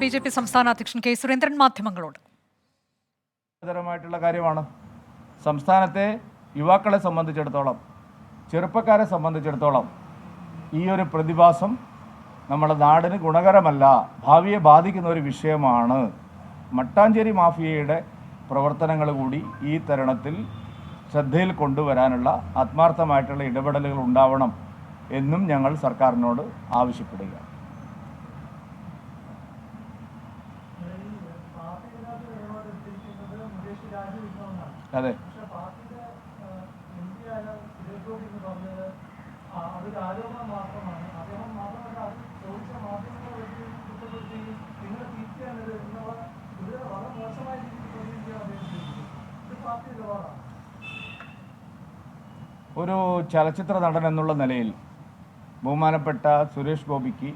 B J P സംസ്ഥാന അധ്യക്ഷൻ K Surendran മാധ്യമങ്ങളോട്. കാര്യമാണ്. സംസ്ഥാനത്തെ യുവാക്കളെ സംബന്ധിച്ചിടത്തോളം ചെറുപ്പക്കാരെ സംബന്ധിച്ചിടത്തോളം ഈ ഒരു പ്രതിഭാസം നമ്മുടെ നാടിന് ഗുണകരമല്ല ഭാവിയെ ബാധിക്കുന്ന ഒരു വിഷയമാണ്. മട്ടാഞ്ചേരി മാഫിയയുടെ പ്രവർത്തനങ്ങൾ കൂടി ഈ തരുണത്തിൽ ശ്രദ്ധയിൽ കൊണ്ടുവരാനുള്ള ആത്മാർത്ഥമായിട്ടുള്ള ഇടപെടലുകൾ ഉണ്ടാവണം എന്നും ഞങ്ങൾ സർക്കാരിനോട് ആവശ്യപ്പെടുക അതെ. ഒരു ചലച്ചിത്ര നടൻ എന്നുള്ള നിലയിൽ ബഹുമാനപ്പെട്ട സുരേഷ് ഗോപിക്ക്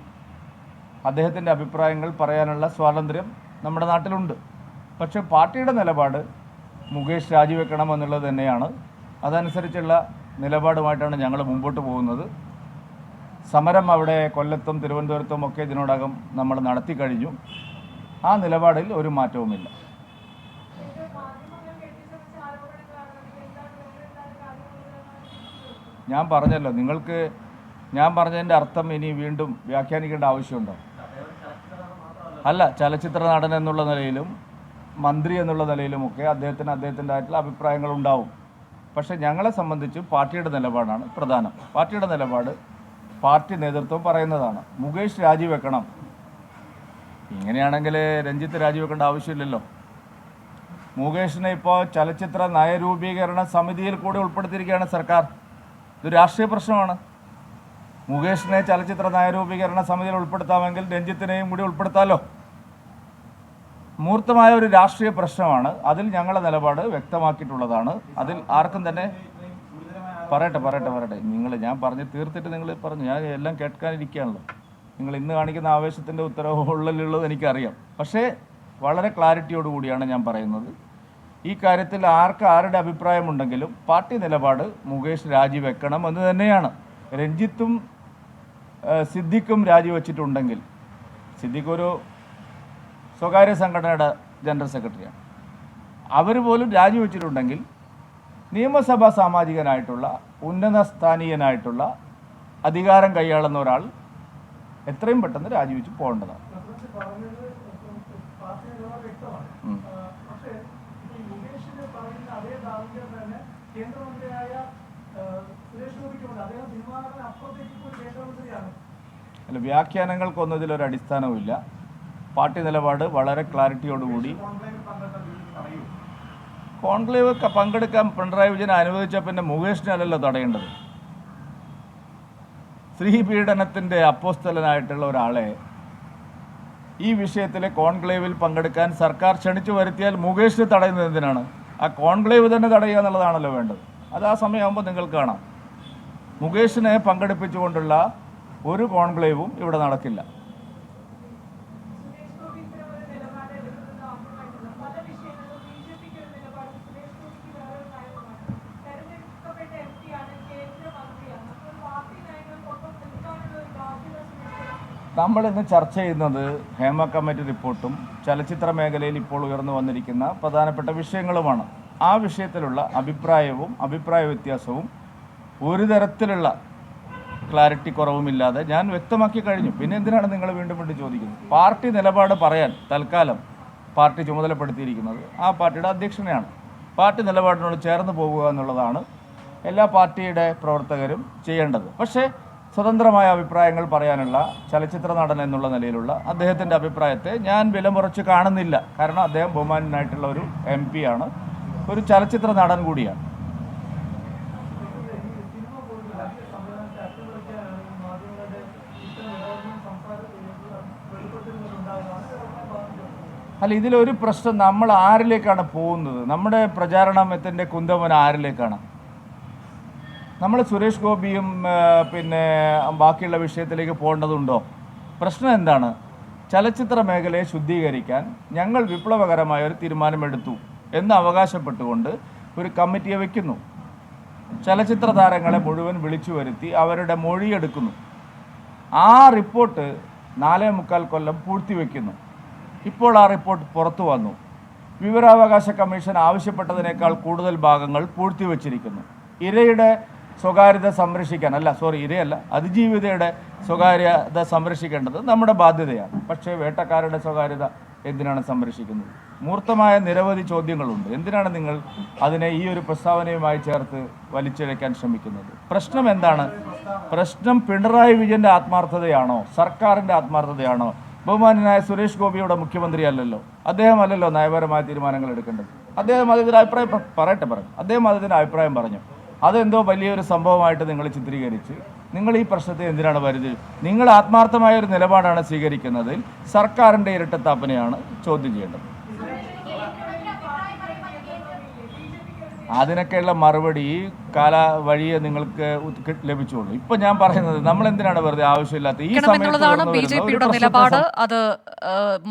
അദ്ദേഹത്തിന്റെ അഭിപ്രായങ്ങൾ പറയാനുള്ള സ്വാതന്ത്ര്യം നമ്മുടെ നാട്ടിലുണ്ട്. പക്ഷേ പാർട്ടിയുടെ നിലപാട് മുകേഷ് രാജിവെക്കണം എന്നുള്ളത് തന്നെയാണ്. അതനുസരിച്ചുള്ള നിലപാടുമായിട്ടാണ് ഞങ്ങൾ മുമ്പോട്ട് പോകുന്നത്. സമരം അവിടെ കൊല്ലത്തും തിരുവനന്തപുരത്തും ഒക്കെ ഇതിനോടകം നമ്മൾ നടത്തി കഴിഞ്ഞു. ആ നിലപാടിൽ ഒരു മാറ്റവുമില്ല. ഞാൻ പറഞ്ഞല്ലോ നിങ്ങൾക്ക് ഞാൻ പറഞ്ഞതിന്റെ അർത്ഥം ഇനി വീണ്ടും വ്യാഖ്യാനിക്കേണ്ട ആവശ്യമുണ്ടോ? അല്ല ചലച്ചിത്ര നടൻ എന്നുള്ള നിലയിലും മന്ത്രി എന്നുള്ള നിലയിലുമൊക്കെ അദ്ദേഹത്തിന് അദ്ദേഹത്തിന്റെ ആയിട്ടുള്ള അഭിപ്രായങ്ങൾ ഉണ്ടാവും. പക്ഷെ ഞങ്ങളെ സംബന്ധിച്ച് പാർട്ടിയുടെ നിലപാടാണ് പ്രധാനം. പാർട്ടിയുടെ നിലപാട് പാർട്ടി നേതൃത്വം പറയുന്നതാണ്. മുകേഷ് രാജിവെക്കണം. ഇങ്ങനെയാണെങ്കിൽ രഞ്ജിത്ത് രാജിവെക്കേണ്ട ആവശ്യമില്ലല്ലോ. മുകേഷിനെ ഇപ്പോൾ ചലച്ചിത്ര നയരൂപീകരണ സമിതിയിൽ കൂടി ഉൾപ്പെടുത്തിയിരിക്കുകയാണ് സർക്കാർ. ഇതൊരു രാഷ്ട്രീയ പ്രശ്നമാണ്. മുകേഷിനെ ചലച്ചിത്ര നയരൂപീകരണ സമിതിയിൽ ഉൾപ്പെടുത്താമെങ്കിൽ രഞ്ജിത്തിനെയും കൂടി ഉൾപ്പെടുത്താമല്ലോ മൂർത്തമായ ഒരു രാഷ്ട്രീയ പ്രശ്നമാണ്. അതിൽ ഞങ്ങളുടെ നിലപാട് വ്യക്തമാക്കിയിട്ടുള്ളതാണ്. അതിൽ ആർക്കും തന്നെ പറയട്ടെ പറയട്ടെ പറയട്ടെ. നിങ്ങൾ ഞാൻ പറഞ്ഞ് തീർത്തിട്ട് നിങ്ങൾ പറഞ്ഞു. ഞാൻ എല്ലാം കേൾക്കാനിരിക്കുകയാണല്ലോ. നിങ്ങൾ ഇന്ന് കാണിക്കുന്ന ആവേശത്തിന്റെ ഉത്തരവുള്ളിലുള്ളത് എനിക്കറിയാം. പക്ഷേ വളരെ ക്ലാരിറ്റിയോട് കൂടിയാണ് ഞാൻ പറയുന്നത്. ഈ കാര്യത്തിൽ ആർക്ക് ആരുടെ അഭിപ്രായമുണ്ടെങ്കിലും പാർട്ടി നിലപാട് മുകേഷ് രാജിവെക്കണം എന്ന് തന്നെയാണ്. രഞ്ജിത്തും സിദ്ദിഖും രാജിവെച്ചിട്ടുണ്ടെങ്കിൽ സിദ്ദിഖ് ഒരു സ്വകാര്യ സംഘടനയുടെ ജനറൽ സെക്രട്ടറിയാണ്. അവർ പോലും രാജിവെച്ചിട്ടുണ്ടെങ്കിൽ നിയമസഭാ സാമാജികനായിട്ടുള്ള ഉന്നത സ്ഥാനീയനായിട്ടുള്ള അധികാരം കൈയാളുന്ന ഒരാൾ എത്രയും പെട്ടെന്ന് രാജിവെച്ച് പോകേണ്ടതാണ്. അല്ല വ്യാഖ്യാനങ്ങൾക്കൊന്നും ഇതിലൊരു അടിസ്ഥാനവുമില്ല പാർട്ടി നിലപാട് വളരെ ക്ലാരിറ്റിയോടുകൂടി. കോൺക്ലേവ് പങ്കെടുക്കാൻ പിണറായി വിജയൻ അനുവദിച്ച പിന്നെ മുകേഷിനല്ലല്ലോ തടയേണ്ടത്. സ്ത്രീ പീഡനത്തിന്റെ അപ്പോസ്തലനായിട്ടുള്ള ഒരാളെ ഈ വിഷയത്തിൽ കോൺക്ലേവിൽ പങ്കെടുക്കാൻ സർക്കാർ ക്ഷണിച്ചു വരുത്തിയാൽ മുകേഷിന് തടയുന്നത് എന്തിനാണ്? ആ കോൺക്ലേവ് തന്നെ തടയുക എന്നുള്ളതാണല്ലോ വേണ്ടത്. അത് ആ സമയമാകുമ്പോൾ നിങ്ങൾ കാണാം. മുകേഷിനെ പങ്കെടുപ്പിച്ചുകൊണ്ടുള്ള ഒരു കോൺക്ലേവും ഇവിടെ നടക്കില്ല. നമ്മൾ ഇന്ന് ചർച്ച ചെയ്യുന്നത് ഹേമ കമ്മിറ്റി റിപ്പോർട്ടും ചലച്ചിത്ര മേഖലയിൽ ഇപ്പോൾ ഉയർന്നു വന്നിരിക്കുന്ന പ്രധാനപ്പെട്ട വിഷയങ്ങളുമാണ്. ആ വിഷയത്തിലുള്ള അഭിപ്രായവും അഭിപ്രായ വ്യത്യാസവും ഒരു തരത്തിലുള്ള ക്ലാരിറ്റി കുറവുമില്ലാതെ ഞാൻ വ്യക്തമാക്കി കഴിഞ്ഞു. പിന്നെ എന്തിനാണ് നിങ്ങൾ വീണ്ടും വീണ്ടും ചോദിക്കുന്നത്? പാർട്ടി നിലപാട് പറയാൻ തൽക്കാലം പാർട്ടി ചുമതലപ്പെടുത്തിയിരിക്കുന്നത് ആ പാർട്ടിയുടെ അധ്യക്ഷനെയാണ്. പാർട്ടി നിലപാടിനോട് ചേർന്ന് പോകുക എന്നുള്ളതാണ് എല്ലാ പാർട്ടിയുടെ പ്രവർത്തകരും ചെയ്യേണ്ടത്. പക്ഷേ സ്വതന്ത്രമായ അഭിപ്രായങ്ങൾ പറയാനുള്ള ചലച്ചിത്ര നടൻ എന്നുള്ള നിലയിലുള്ള അദ്ദേഹത്തിന്റെ അഭിപ്രായത്തെ ഞാൻ വിലമുറച്ച് കാണുന്നില്ല. കാരണം അദ്ദേഹം ബഹുമാനായിട്ടുള്ള ഒരു എം ആണ്. ഒരു ചലച്ചിത്ര നടൻ കൂടിയാണ്. അല്ല ഇതിലൊരു പ്രശ്നം നമ്മൾ ആരിലേക്കാണ് പോകുന്നത്? നമ്മുടെ പ്രചാരണത്തിന്റെ കുന്തമൻ ആരിലേക്കാണ്? നമ്മൾ സുരേഷ് ഗോപിയും പിന്നെ ബാക്കിയുള്ള വിഷയത്തിലേക്ക് പോകേണ്ടതുണ്ടോ? പ്രശ്നം എന്താണ്? ചലച്ചിത്ര മേഖലയെ ശുദ്ധീകരിക്കാൻ ഞങ്ങൾ വിപ്ലവകരമായ ഒരു തീരുമാനമെടുത്തു എന്ന് അവകാശപ്പെട്ടുകൊണ്ട് ഒരു കമ്മിറ്റിയെ വയ്ക്കുന്നു ചലച്ചിത്ര താരങ്ങളെ മുഴുവൻ വിളിച്ചു വരുത്തി അവരുടെ മൊഴിയെടുക്കുന്നു ആ റിപ്പോർട്ട് നാലേ മുക്കാൽ കൊല്ലം പൂഴ്ത്തിവെക്കുന്നു. ഇപ്പോൾ ആ റിപ്പോർട്ട് പുറത്തു വന്നു. വിവരാവകാശ കമ്മീഷൻ ആവശ്യപ്പെട്ടതിനേക്കാൾ കൂടുതൽ ഭാഗങ്ങൾ പൂഴ്ത്തിവെച്ചിരിക്കുന്നു. ഇരയുടെ സ്വകാര്യത സംരക്ഷിക്കാൻ. അല്ല സോറി ഇരയല്ല. അതിജീവിതയുടെ സ്വകാര്യത സംരക്ഷിക്കേണ്ടത് നമ്മുടെ ബാധ്യതയാണ്. പക്ഷേ വേട്ടക്കാരുടെ സ്വകാര്യത എന്തിനാണ് സംരക്ഷിക്കുന്നത്? മൂർത്തമായ നിരവധി ചോദ്യങ്ങളുണ്ട്. എന്തിനാണ് നിങ്ങൾ അതിനെ ഈ ഒരു പ്രസ്താവനയുമായി ചേർത്ത് വലിച്ചിഴയ്ക്കാൻ ശ്രമിക്കുന്നത്? പ്രശ്നം എന്താണ്? പ്രശ്നം പിണറായി വിജയന്റെ ആത്മാർത്ഥതയാണോ? സർക്കാരിന്റെ ആത്മാർത്ഥതയാണോ? ബഹുമാനായ സുരേഷ് ഗോപിയുടെ മുഖ്യമന്ത്രി അല്ലല്ലോ അദ്ദേഹം അല്ലല്ലോ നയപരമായ തീരുമാനങ്ങൾ എടുക്കേണ്ടത്. അദ്ദേഹം അതിന്റെ അഭിപ്രായം പറയട്ടെ പറഞ്ഞു അദ്ദേഹം അതിന്റെ അഭിപ്രായം പറഞ്ഞു. അതെന്തോ വലിയൊരു സംഭവമായിട്ട് നിങ്ങൾ ചിത്രീകരിച്ച് നിങ്ങൾ ഈ പ്രശ്നത്തെ എന്തിനാണ് വരുത് നിങ്ങൾ ആത്മാർത്ഥമായ ഒരു നിലപാടാണ് സ്വീകരിക്കുന്നതിൽ സർക്കാരിന്റെ ഇരട്ടത്താപ്പനെയാണ് ചോദ്യം ചെയ്യേണ്ടത്. അതിനൊക്കെയുള്ള മറുപടി കാല വഴിയെ നിങ്ങൾക്ക് ലഭിച്ചുള്ളൂ. ഇപ്പൊ ഞാൻ പറയുന്നത് നമ്മൾ എന്തിനാണ് വെറുതെ ആവശ്യമില്ലാത്ത ഈ എന്നുള്ളതാണ് ബി ജെ പിയുടെ നിലപാട്. അത്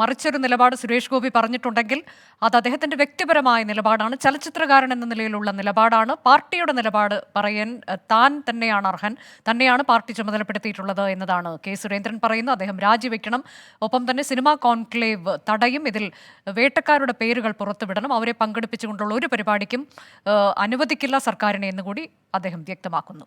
മറിച്ചൊരു നിലപാട് സുരേഷ് ഗോപി പറഞ്ഞിട്ടുണ്ടെങ്കിൽ അത് അദ്ദേഹത്തിന്റെ വ്യക്തിപരമായ നിലപാടാണ്. ചലച്ചിത്രകാരൻ എന്ന നിലയിലുള്ള നിലപാടാണ്. പാർട്ടിയുടെ നിലപാട് പറയാൻ താൻ തന്നെയാണ് അർഹൻ. തന്നെയാണ് പാർട്ടി ചുമതലപ്പെടുത്തിയിട്ടുള്ളത് എന്നതാണ് കെ സുരേന്ദ്രൻ പറയുന്നു അദ്ദേഹം രാജിവെക്കണം. ഒപ്പം തന്നെ സിനിമാ കോൺക്ലേവ് തടയും. ഇതിൽ വേട്ടക്കാരുടെ പേരുകൾ പുറത്തുവിടണം. അവരെ പങ്കെടുപ്പിച്ചുകൊണ്ടുള്ള ഒരു പരിപാടിക്കും അനുവദിക്കില്ല സർക്കാരിനെ എന്നുകൂടി കൂടി അദ്ദേഹം വ്യക്തമാക്കുന്നു